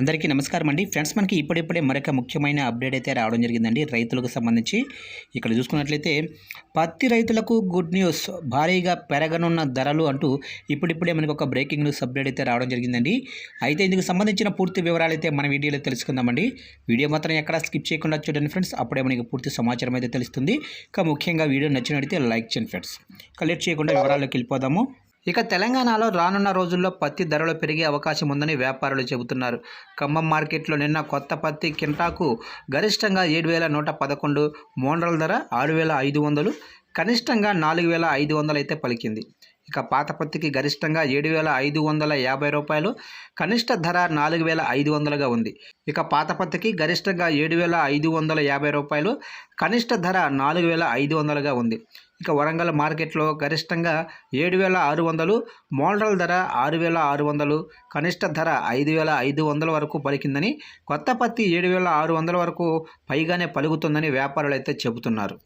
అందరికీ నమస్కారం అండి. ఫ్రెండ్స్ మనకి ఇప్పుడిప్పుడే మరొక ముఖ్యమైన అప్డేట్ అయితే రావడం జరిగిందండి. రైతులకు సంబంధించి ఇక్కడ చూసుకున్నట్లయితే పత్తి రైతులకు గుడ్ న్యూస్ భారీగా పెరగనున్న ధరలు అంటూ ఇప్పుడిప్పుడే మనకు ఒక బ్రేకింగ్ న్యూస్ అప్డేట్ అయితే రావడం జరిగిందండి. అయితే ఇందుకు సంబంధించిన పూర్తి వివరాలు అయితే మన వీడియోలో తెలుసుకుందామండి. వీడియో మాత్రం ఎక్కడ స్కిప్ చేయకుండా చూడండి ఫ్రెండ్స్. అప్పుడే మనకి పూర్తి సమాచారం అయితే తెలుస్తుంది. ఇంకా ముఖ్యంగా వీడియో నచ్చినట్లయితే లైక్ చేయండి ఫ్రెండ్స్. కలెక్ట్ చేయకుండా వివరాల్లోకి వెళ్ళిపోదాము. ఇక తెలంగాణలో రానున్న రోజుల్లో పత్తి ధరలు పెరిగే అవకాశం ఉందని వ్యాపారులు చెబుతున్నారు. ఖమ్మం మార్కెట్లో నిన్న కొత్త పత్తి కింటాకు గరిష్టంగా ఏడు వేల నూట పదకొండు మోండ్రల్ ధర ఆరు వేల ఐదు వందలు కనిష్టంగా నాలుగు వేల ఐదు వందలు అయితే పలికింది. ఇక పాత పత్తికి గరిష్టంగా ఏడు వేల ఐదు వందల యాభై రూపాయలు కనిష్ట ధర నాలుగు వేల ఐదు వందలుగా ఉంది. ఇక పాత పత్తికి గరిష్టంగా ఏడు వేల ఐదు వందల యాభై రూపాయలు కనిష్ట ధర నాలుగు వేల ఐదు వందలుగా ఉంది. ఇక వరంగల్ మార్కెట్లో గరిష్టంగా ఏడు వేల ఆరు వందలు మోడల్ ధర ఆరు వేల ఆరు వందలు కనిష్ట ధర ఐదు వేల ఐదు వందల వరకు పలికిందని కొత్త పత్తి ఏడు వేల ఆరు వందల వరకు పైగానే పలుకుతుందని వ్యాపారులు అయితే చెబుతున్నారు.